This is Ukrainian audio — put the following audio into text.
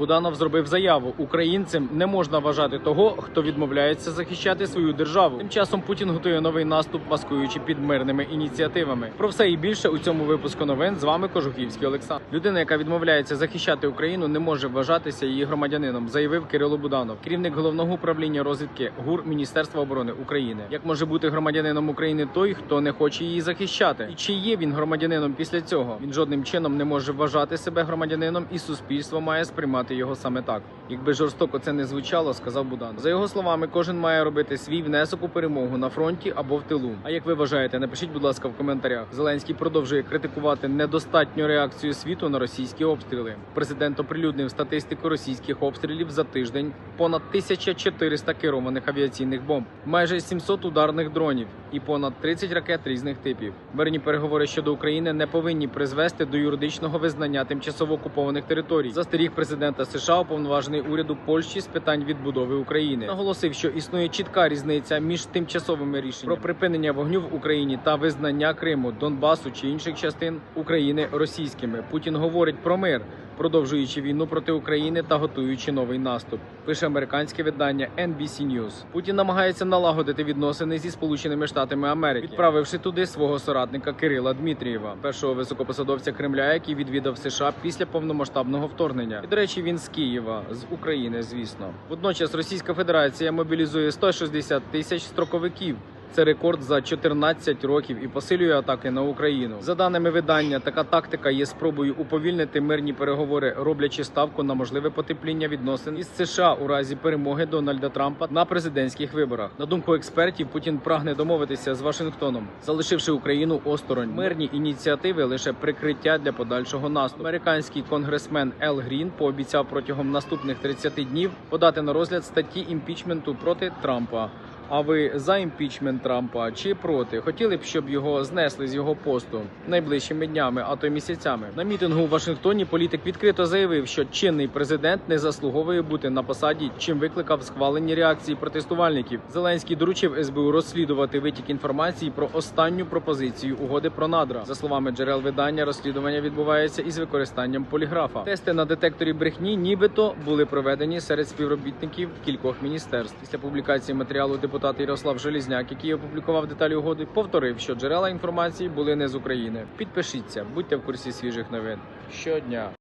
Буданов зробив заяву: українцем не можна вважати того, хто відмовляється захищати свою державу. Тим часом Путін готує новий наступ, маскуючи під мирними ініціативами. Про все і більше у цьому випуску новин з вами Кожухівський Олександр. Людина, яка відмовляється захищати Україну, не може вважатися її громадянином, заявив Кирило Буданов, керівник головного управління розвідки ГУР Міністерства оборони України. Як може бути громадянином України той, хто не хоче її захищати? І чи є він громадянином після цього? Він жодним чином не може вважати себе громадянином, і суспільство має сприймати його саме так. Якби жорстоко це не звучало, сказав Будан. За його словами, кожен має робити свій внесок у перемогу на фронті або в тилу. А як ви вважаєте, напишіть, будь ласка, в коментарях. Зеленський продовжує критикувати недостатню реакцію світу на російські обстріли. Президент оприлюднив статистику російських обстрілів за тиждень. Понад 1400 керованих авіаційних бомб, майже 700 ударних дронів і понад 30 ракет різних типів. Мирні переговори щодо України не повинні призвести до юридичного визнання тимчасово окупованих територій. Застеріг президента США уповноважений уряду Польщі з питань відбудови України. Наголосив, що існує чітка різниця між тимчасовими рішеннями про припинення вогню в Україні та визнання Криму, Донбасу чи інших частин України російськими. Путін говорить про мир. Продовжуючи війну проти України та готуючи новий наступ, пише американське видання NBC News. Путін намагається налагодити відносини зі Сполученими Штатами Америки, відправивши туди свого соратника Кирила Дмитрієва, першого високопосадовця Кремля, який відвідав США після повномасштабного вторгнення. І, до речі, він з Києва, з України, звісно. Водночас Російська Федерація мобілізує 160 тисяч строковиків. Це рекорд за 14 років і посилює атаки на Україну. За даними видання, така тактика є спробою уповільнити мирні переговори, роблячи ставку на можливе потепління відносин із США у разі перемоги Дональда Трампа на президентських виборах. На думку експертів, Путін прагне домовитися з Вашингтоном, залишивши Україну осторонь. Мирні ініціативи лише прикриття для подальшого наступу. Американський конгресмен Ел Грін пообіцяв протягом наступних 30 днів подати на розгляд статті імпічменту проти Трампа. А ви за імпічмент Трампа чи проти? Хотіли б, щоб його знесли з його посту найближчими днями, а то й місяцями. На мітингу у Вашингтоні політик відкрито заявив, що чинний президент не заслуговує бути на посаді, чим викликав схвалені реакції протестувальників. Зеленський доручив СБУ розслідувати витік інформації про останню пропозицію угоди про надра. За словами джерел видання, розслідування відбувається із використанням поліграфа. Тести на детекторі брехні, нібито були проведені серед співробітників кількох міністерств. Після публікації матеріалу депутат Ярослав Желізняк, який опублікував деталі угоди, повторив, що джерела інформації були не з України. Підпишіться, будьте в курсі свіжих новин щодня.